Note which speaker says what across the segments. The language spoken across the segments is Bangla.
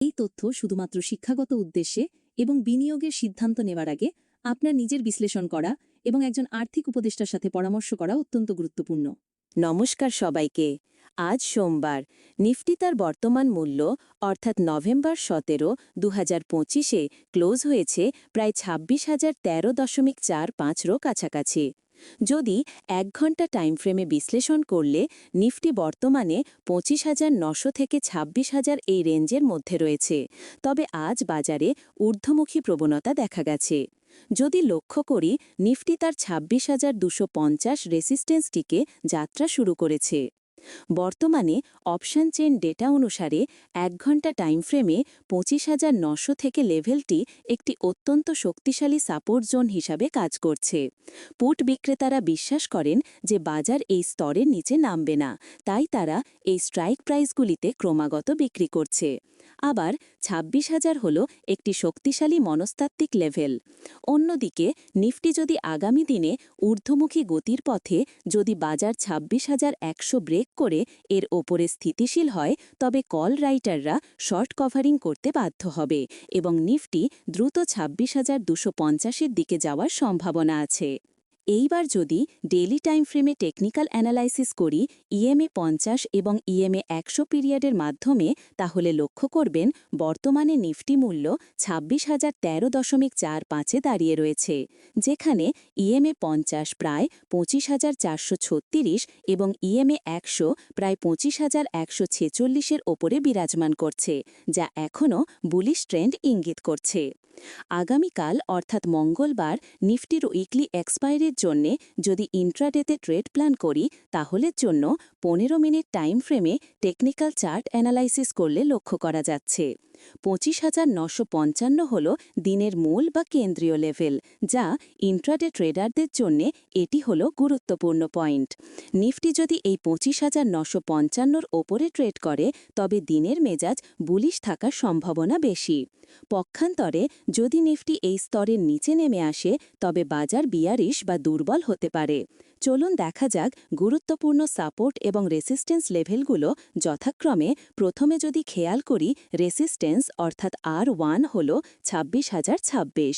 Speaker 1: এই তথ্য শুধুমাত্র শিক্ষাগত উদ্দেশ্যে এবং বিনিয়োগের সিদ্ধান্ত নেওয়ার আগে আপনার নিজের বিশ্লেষণ করা এবং একজন আর্থিক উপদেষ্টার সাথে পরামর্শ করা অত্যন্ত গুরুত্বপূর্ণ।
Speaker 2: নমস্কার সবাইকে। আজ সোমবার, নিফটি তার বর্তমান মূল্য, অর্থাৎ নভেম্বর সতেরো দু হাজার পঁচিশে, ক্লোজ হয়েছে প্রায় ছাব্বিশ হাজার তেরো দশমিক চার পাঁচরও কাছাকাছি। যদি এক ঘণ্টা টাইম ফ্রেমে বিশ্লেষণ করলে নিফটি বর্তমানে পঁচিশ হাজার নশো থেকে ছাব্বিশ হাজার এই রেঞ্জের মধ্যে রয়েছে। তবে আজ বাজারে ঊর্ধ্বমুখী প্রবণতা দেখা গেছে। যদি লক্ষ্য করি, নিফটি তার ছাব্বিশ হাজার দুশো পঞ্চাশ রেসিস্টেন্সটিকে যাত্রা শুরু করেছে। বর্তমানে অপশন চেন ডেটা অনুসারে এক ঘণ্টা টাইম ফ্রেমে পঁচিশ হাজার নশো থেকে লেভেলটি একটি অত্যন্ত শক্তিশালী সাপোর্ট জোন হিসাবে কাজ করছে। পুট বিক্রেতারা বিশ্বাস করেন যে বাজার এই স্তরের নিচে নামবে না, তাই তারা এই স্ট্রাইক প্রাইসগুলিতে ক্রমাগত বিক্রি করছে। আবার ছাব্বিশ হাজার হল একটি শক্তিশালী মনস্তাত্ত্বিক লেভেল। অন্যদিকে, নিফটি যদি আগামী দিনে ঊর্ধ্বমুখী গতির পথে যদি বাজার ছাব্বিশ হাজার একশো ব্রেক করে এর ওপরে স্থিতিশীল হয়, তবে কল রাইটাররা শর্ট কভারিং করতে বাধ্য হবে এবং নিফটি দ্রুত ছাব্বিশ হাজার দুশো পঞ্চাশের দিকে যাওয়ার সম্ভাবনা আছে। এইবার যদি ডেইলি টাইম ফ্রেমে টেকনিক্যাল অ্যানালাইসিস করি ইএমএ পঞ্চাশ এবং ইএমএ একশো পিরিয়ডের মাধ্যমে, তাহলে লক্ষ্য করবেন বর্তমানে নিফটি মূল্য ছাব্বিশ হাজার তেরো দশমিক চার পাঁচে দাঁড়িয়ে রয়েছে, যেখানে ইএমএ পঞ্চাশ প্রায় পঁচিশ হাজার চারশো ছত্রিশ এবং ইএমএ একশো প্রায় পঁচিশ হাজার একশো ছেচল্লিশের ওপরে বিরাজমান করছে, যা এখনও বুলিশ ট্রেন্ড ইঙ্গিত করছে। আগামীকাল অর্থাৎ মঙ্গলবার নিফটির উইকলি এক্সপায়ারির জন্যে যদি ইন্ট্রাডেতে ট্রেড প্ল্যান করি, তাহলে জন্য পনেরো মিনিট টাইম ফ্রেমে টেকনিক্যাল চার্ট অ্যানালাইসিস করলে লক্ষ্য করা যাচ্ছে। পঁচিশ হাজার নশো পঞ্চান্ন হল দিনের মূল বা কেন্দ্রীয় লেভেল, যা ইন্ট্রাডে ট্রেডারদের জন্য এটি হল গুরুত্বপূর্ণ পয়েন্ট। নিফটি যদি এই পঁচিশ হাজার নশো পঞ্চান্নর ওপরে ট্রেড করে, তবে দিনের মেজাজ বুলিশ থাকার সম্ভাবনা বেশি। পক্ষান্তরে, যদি নিফটি এই স্তরের নিচে নেমে আসে, তবে বাজার বিয়ারিশ বা দুর্বল হতে পারে। চলুন দেখা যাক গুরুত্বপূর্ণ সাপোর্ট এবং রেসিস্টেন্স লেভেলগুলো যথাক্রমে প্রথমে যদি খেয়াল করি রেসিস্টেন্স অর্থাৎ আর ওয়ান হল ছাব্বিশ হাজার ছাব্বিশ।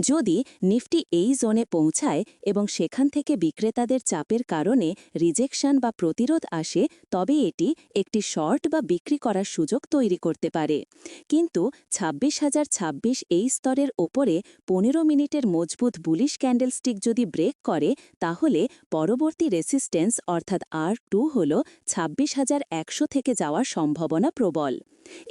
Speaker 2: যদি নিফটি এই জোনে পৌঁছায় এবং সেখান থেকে বিক্রেতাদের চাপের কারণে রিজেকশন বা প্রতিরোধ আসে, তবে এটি একটি শর্ট বা বিক্রি করার সুযোগ তৈরি করতে পারে। কিন্তু ছাব্বিশ হাজার ছাব্বিশ এই স্তরের ওপরে পনেরো মিনিটের মজবুত বুলিশ ক্যান্ডেলস্টিক যদি ব্রেক করে, তাহলে পরবর্তী রেসিস্টেন্স অর্থাৎ আর টু হল ছাব্বিশ হাজার একশো থেকে যাওয়ার সম্ভাবনা প্রবল।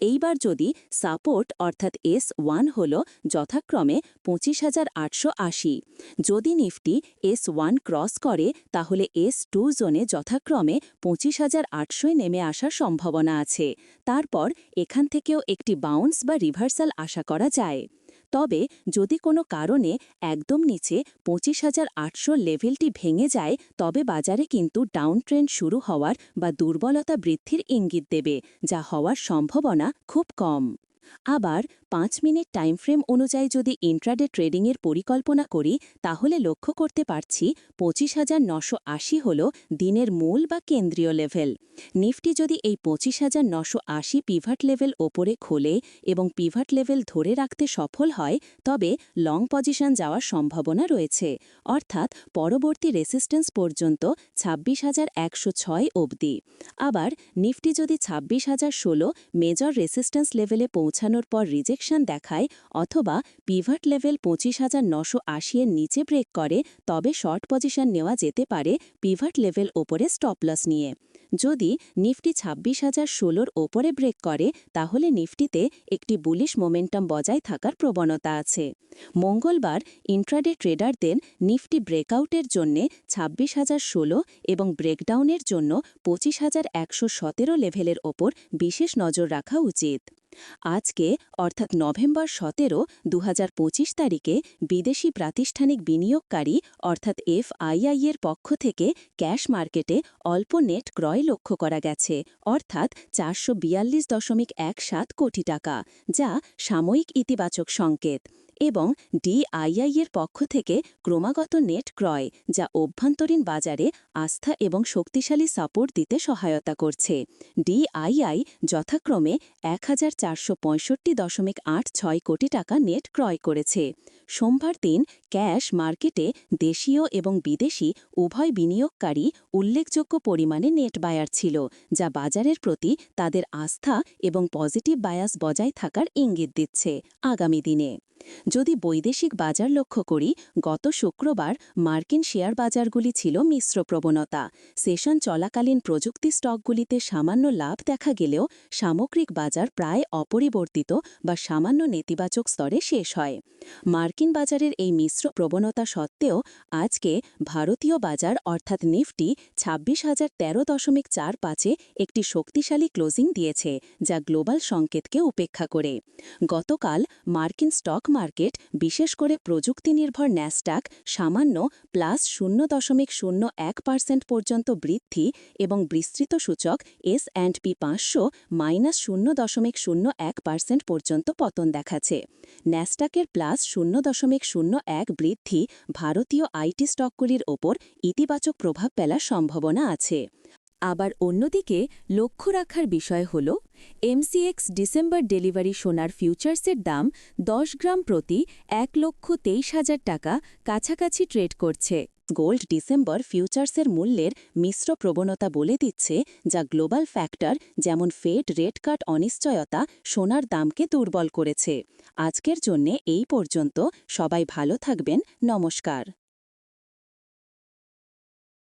Speaker 2: এইবার যদি সাপোর্ট অর্থাৎ এস ওয়ান হল যথাক্রমে পঁচিশ হাজার আটশো আশি। যদি নিফটি এস ওয়ান ক্রস করে, তাহলে এস টু জোনে যথাক্রমে পঁচিশ হাজার আটশোয় নেমে আসার সম্ভাবনা আছে। তারপর এখান থেকেও একটি বাউন্স বা রিভার্সাল আশা করা যায়। তবে যদি কোনো কারণে একদম নিচে পঁচিশ হাজার আটশো লেভেলটি ভেঙে যায়, তবে বাজারে কিন্তু ডাউন ট্রেন্ড শুরু হওয়ার বা দুর্বলতা বৃদ্ধির ইঙ্গিত দেবে, যা হওয়ার সম্ভাবনা খুব কম। আবার পাঁচ মিনিট টাইম ফ্রেম অনুযায়ী যদি ইন্ট্রাডে ট্রেডিংয়ের পরিকল্পনা করি, তাহলে লক্ষ্য করতে পারছি পঁচিশ হাজার নশো আশি হল দিনের মূল বা কেন্দ্রীয় লেভেল। নিফটি যদি এই পঁচিশ হাজার নশো আশি পিভাট লেভেল ওপরে খোলে এবং পিভাট লেভেল ধরে রাখতে সফল হয়, তবে লং পজিশন যাওয়ার সম্ভাবনা রয়েছে। অর্থাৎ পরবর্তী রেসিস্টেন্স পর্যন্ত ছাব্বিশ হাজার একশো ছয় অবধি। আবার নিফটি যদি ছাব্বিশ হাজার ষোলো মেজর রেসিস্টেন্স লেভেলে পৌঁছানোর পর রিজেকশন দেখায় অথবা পিভাট লেভেল পঁচিশ হাজার নশো আশিয়ের নিচে ব্রেক করে, তবে শর্ট পজিশন নেওয়া যেতে পারে পিভাট লেভেল ওপরে স্টপলস নিয়ে। যদি নিফটি ছাব্বিশ হাজার ষোলোর ওপরে ব্রেক করে, তাহলে নিফটিতে একটি বুলিশ মোমেন্টাম বজায় থাকার প্রবণতা আছে। মঙ্গলবার ইন্ট্রাডে ট্রেডারদের নিফটি ব্রেকআউটের জন্যে ছাব্বিশ হাজার ষোলো এবং ব্রেকডাউনের জন্য পঁচিশ হাজার একশো সতেরো লেভেলের ওপর বিশেষ নজর রাখা উচিত। আজকে, অর্থাৎ নভেম্বর সতেরো দু তারিখে বিদেশি প্রাতিষ্ঠানিক বিনিয়োগকারী, অর্থাৎ এফআইআই এর পক্ষ থেকে ক্যাশ মার্কেটে অল্প নেট ক্রয় লক্ষ্য করা গেছে, অর্থাৎ চারশো বিয়াল্লিশ দশমিক এক সাত কোটি টাকা, যা সাময়িক ইতিবাচক সংকেত। এবং ডিআইআই এর পক্ষ থেকে ক্রমাগত নেট ক্রয়, যা অভ্যন্তরীণ বাজারে আস্থা এবং শক্তিশালী সাপোর্ট দিতে সহায়তা করছে। ডিআইআই যথাক্রমে এক হাজার চারশো পঁয়ষট্টি দশমিক আট ছয় কোটি টাকা নেট ক্রয় করেছে। সোমবার দিন ক্যাশ মার্কেটে দেশীয় এবং বিদেশি উভয় বিনিয়োগকারী উল্লেখযোগ্য পরিমাণে নেট বায়ার ছিল, যা বাজারের প্রতি তাদের আস্থা এবং পজিটিভ বায়াস বজায় থাকার ইঙ্গিত দিচ্ছে। আগামী দিনে যদি বৈদেশিক বাজার লক্ষ্য করি, গত শুক্রবার মার্কিন শেয়ার বাজারগুলি ছিল মিশ্র প্রবণতা। সেশন চলাকালীন প্রযুক্তি স্টকগুলিতে সামান্য লাভ দেখা গেলেও সামগ্রিক বাজার প্রায় অপরিবর্তিত বা সামান্য নেতিবাচক স্তরে শেষ হয়। মার্কিন বাজারের এই মিশ্র প্রবণতা সত্ত্বেও আজকে ভারতীয় বাজার অর্থাৎ নিফটি ছাব্বিশ হাজার তেরো দশমিক চার পাঁচে একটি শক্তিশালী ক্লোজিং দিয়েছে, যা গ্লোবাল সংকেতকে উপেক্ষা করে। গতকাল মার্কিন স্টক মার্কেট, বিশেষ করে প্রযুক্তি নির্ভর ন্যাসডাক, সামান্য প্লাস শূন্য দশমিক শূন্য এক পার্সেন্ট পর্যন্ত বৃদ্ধি এবং বিস্তৃত সূচক এস অ্যান্ড পি পাঁচশো মাইনাস শূন্য দশমিক শূন্য এক পার্সেন্ট পর্যন্ত পতন দেখাচ্ছে। ন্যাসডাকের প্লাস শূন্য দশমিক শূন্য এক বৃদ্ধি ভারতীয় আইটি স্টকগুলির ওপর ইতিবাচক প্রভাব ফেলার সম্ভাবনা আছে। আবার অন্যদিকে লক্ষ্য রাখার বিষয় হল, এমসিএক্স ডিসেম্বর ডেলিভারি সোনার ফিউচার্সের দাম দশ গ্রাম প্রতি এক লক্ষ তেইশ হাজার টাকা কাছাকাছি ট্রেড করছে। গোল্ড ডিসেম্বর ফিউচার্সের মূল্যের মিশ্র প্রবণতা বলে দিচ্ছে, যা গ্লোবাল ফ্যাক্টর যেমন ফেড রেট কাট অনিশ্চয়তা সোনার দামকে দুর্বল করেছে। আজকের জন্যে এই পর্যন্ত, সবাই ভালো থাকবেন, নমস্কার।